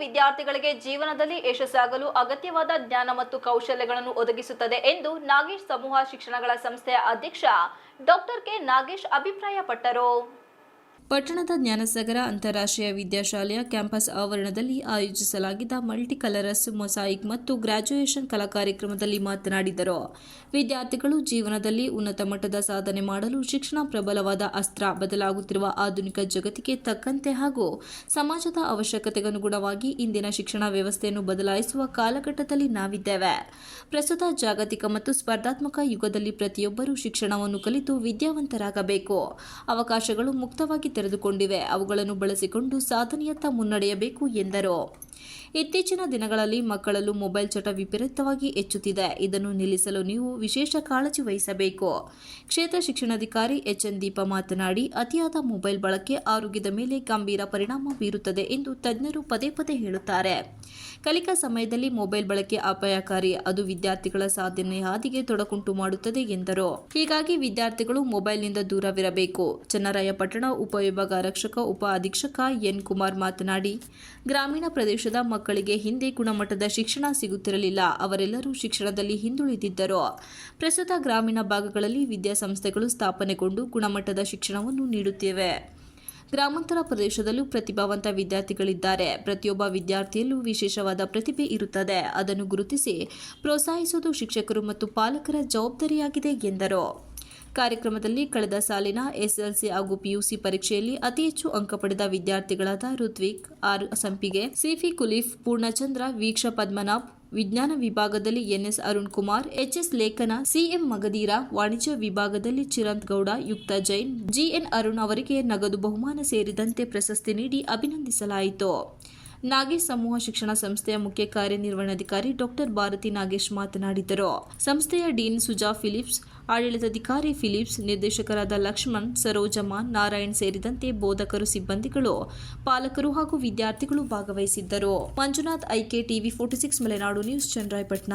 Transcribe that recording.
ವಿದ್ಯಾರ್ಥಿಗಳಿಗೆ ಜೀವನದಲ್ಲಿ ಯಶಸ್ಸಾಗಲು ಅಗತ್ಯವಾದ ಜ್ಞಾನ ಮತ್ತು ಕೌಶಲ್ಯಗಳನ್ನು ಒದಗಿಸುತ್ತದೆ ಎಂದು ನಾಗೇಶ್ ಸಮೂಹ ಶಿಕ್ಷಣಗಳ ಸಂಸ್ಥೆಯ ಅಧ್ಯಕ್ಷ ಡಾಕ್ಟರ್ ಕೆ ನಾಗೇಶ್ ಅಭಿಪ್ರಾಯಪಟ್ಟರು. ಪಟ್ಟಣದ ಜ್ಞಾನಸಾಗರ ಅಂತಾರಾಷ್ಟ್ರೀಯ ವಿದ್ಯಾಶಾಲೆಯ ಕ್ಯಾಂಪಸ್ ಆವರಣದಲ್ಲಿ ಆಯೋಜಿಸಲಾಗಿದ್ದ ಮಲ್ಟಿ ಕಲರಸ್ ಮೊಸಾಯಿಕ್ ಮತ್ತು ಗ್ರಾಜ್ಯುಯೇಷನ್ ಕಲಾ ಕಾರ್ಯಕ್ರಮದಲ್ಲಿ ಮಾತನಾಡಿದರು. ವಿದ್ಯಾರ್ಥಿಗಳು ಜೀವನದಲ್ಲಿ ಉನ್ನತ ಮಟ್ಟದ ಸಾಧನೆ ಮಾಡಲು ಶಿಕ್ಷಣ ಪ್ರಬಲವಾದ ಅಸ್ತ್ರ, ಬದಲಾಗುತ್ತಿರುವ ಆಧುನಿಕ ಜಗತ್ತಿಗೆ ತಕ್ಕಂತೆ ಹಾಗೂ ಸಮಾಜದ ಅವಶ್ಯಕತೆಗನುಗುಣವಾಗಿ ಇಂದಿನ ಶಿಕ್ಷಣ ವ್ಯವಸ್ಥೆಯನ್ನು ಬದಲಾಯಿಸುವ ಕಾಲಘಟ್ಟದಲ್ಲಿ ನಾವಿದ್ದೇವೆ. ಪ್ರಸ್ತುತ ಜಾಗತಿಕ ಮತ್ತು ಸ್ಪರ್ಧಾತ್ಮಕ ಯುಗದಲ್ಲಿ ಪ್ರತಿಯೊಬ್ಬರೂ ಶಿಕ್ಷಣವನ್ನು ಕಲಿತು ವಿದ್ಯಾವಂತರಾಗಬೇಕು. ಅವಕಾಶಗಳು ಮುಕ್ತವಾಗಿ ತೆರೆದುಕೊಂಡಿವೆ. ಅವುಗಳನ್ನು ಬಳಸಿಕೊಂಡು ಸಾಧನೆಯತ್ತ ಮುನ್ನಡೆಯಬೇಕು ಎಂದರು. ಇತ್ತೀಚಿನ ದಿನಗಳಲ್ಲಿ ಮಕ್ಕಳಲ್ಲೂ ಮೊಬೈಲ್ ಚಟ ವಿಪರೀತವಾಗಿ ಹೆಚ್ಚುತ್ತಿದೆ. ಇದನ್ನು ನಿಲ್ಲಿಸಲು ನೀವು ವಿಶೇಷ ಕಾಳಜಿ ವಹಿಸಬೇಕು. ಕ್ಷೇತ್ರ ಶಿಕ್ಷಣಾಧಿಕಾರಿ ಎಚ್ಎನ್ ದೀಪ ಮಾತನಾಡಿ, ಅತಿಯಾದ ಮೊಬೈಲ್ ಬಳಕೆ ಆರೋಗ್ಯದ ಮೇಲೆ ಗಂಭೀರ ಪರಿಣಾಮ ಬೀರುತ್ತದೆ ಎಂದು ತಜ್ಞರು ಪದೇ ಪದೇ ಹೇಳುತ್ತಾರೆ. ಕಲಿಕಾ ಸಮಯದಲ್ಲಿ ಮೊಬೈಲ್ ಬಳಕೆ ಅಪಾಯಕಾರಿ, ಅದು ವಿದ್ಯಾರ್ಥಿಗಳ ಸಾಧನೆ ಹಾದಿಗೆ ತೊಡಕುಂಟು ಮಾಡುತ್ತದೆ ಎಂದರು. ಹೀಗಾಗಿ ವಿದ್ಯಾರ್ಥಿಗಳು ಮೊಬೈಲ್ನಿಂದ ದೂರವಿರಬೇಕು. ಚನ್ನರಾಯಪಟ್ಟಣ ಉಪವಿಭಾಗ ರಕ್ಷಕ ಉಪ ಅಧೀಕ್ಷಕ ಎನ್ ಕುಮಾರ್ ಮಾತನಾಡಿ, ಗ್ರಾಮೀಣ ಪ್ರದೇಶದ ಮಕ್ಕಳಿಗೆ ಹಿಂದೆ ಗುಣಮಟ್ಟದ ಶಿಕ್ಷಣ ಸಿಗುತ್ತಿರಲಿಲ್ಲ. ಅವರೆಲ್ಲರೂ ಶಿಕ್ಷಣದಲ್ಲಿ ಹಿಂದುಳಿದಿದ್ದರು. ಪ್ರಸ್ತುತ ಗ್ರಾಮೀಣ ಭಾಗಗಳಲ್ಲಿ ವಿದ್ಯಾಸಂಸ್ಥೆಗಳು ಸ್ಥಾಪನೆಗೊಂಡು ಗುಣಮಟ್ಟದ ಶಿಕ್ಷಣವನ್ನು ನೀಡುತ್ತಿವೆ. ಗ್ರಾಮಾಂತರ ಪ್ರದೇಶದಲ್ಲೂ ಪ್ರತಿಭಾವಂತ ವಿದ್ಯಾರ್ಥಿಗಳಿದ್ದಾರೆ. ಪ್ರತಿಯೊಬ್ಬ ವಿದ್ಯಾರ್ಥಿಯಲ್ಲೂ ವಿಶೇಷವಾದ ಪ್ರತಿಭೆ ಇರುತ್ತದೆ. ಅದನ್ನು ಗುರುತಿಸಿ ಪ್ರೋತ್ಸಾಹಿಸುವುದು ಶಿಕ್ಷಕರು ಮತ್ತು ಪಾಲಕರ ಜವಾಬ್ದಾರಿಯಾಗಿದೆ ಎಂದರು. ಕಾರ್ಯಕ್ರಮದಲ್ಲಿ ಕಳೆದ ಸಾಲಿನ ಎಸ್ಎಲ್ಸಿ ಹಾಗೂ ಪಿಯುಸಿ ಪರೀಕ್ಷೆಯಲ್ಲಿ ಅತಿ ಹೆಚ್ಚು ಅಂಕ ಪಡೆದ ವಿದ್ಯಾರ್ಥಿಗಳಾದ ಋತ್ವಿಕ್, ಆರ್ ಸಂಪಿಗೆ, ಸಿಫಿ ಕುಲೀಫ್, ಪೂರ್ಣಚಂದ್ರ, ವೀಕ್ಷ ಪದ್ಮನಾಭ್, ವಿಜ್ಞಾನ ವಿಭಾಗದಲ್ಲಿ N S Arun Kumar, H S ಲೇಖನ ಸಿಎಂ ಮಗದೀರ ವಾಣಿಜ್ಯ ವಿಭಾಗದಲ್ಲಿ ಚಿರಂತ್ ಗೌಡ, ಯುಕ್ತ ಜೈನ್, ಜಿಎನ್ ಅರುಣ್ ಅವರಿಗೆ ನಗದು ಬಹುಮಾನ ಸೇರಿದಂತೆ ಪ್ರಶಸ್ತಿ ನೀಡಿ ಅಭಿನಂದಿಸಲಾಯಿತು. ನಾಗೇಶ್ ಸಮೂಹ ಶಿಕ್ಷಣ ಸಂಸ್ಥೆಯ ಮುಖ್ಯ ಕಾರ್ಯನಿರ್ವಹಣಾಧಿಕಾರಿ ಡಾಕ್ಟರ್ ಭಾರತಿ ನಾಗೇಶ್ ಮಾತನಾಡಿದರು. ಸಂಸ್ಥೆಯ ಡೀನ್ ಸುಜಾ ಫಿಲಿಪ್ಸ್, ಆಡಳಿತಾಧಿಕಾರಿ ಫಿಲಿಪ್ಸ್, ನಿರ್ದೇಶಕರಾದ ಲಕ್ಷ್ಮಣ್ ಸರೋಜಮ್ಮ ನಾರಾಯಣ್ ಸೇರಿದಂತೆ ಬೋಧಕರು ಸಿಬ್ಬಂದಿಗಳು, ಪಾಲಕರು ಹಾಗೂ ವಿದ್ಯಾರ್ಥಿಗಳು ಭಾಗವಹಿಸಿದ್ದರು. Manjunath I K TV forty six, Malenadu news, Channarayapatna.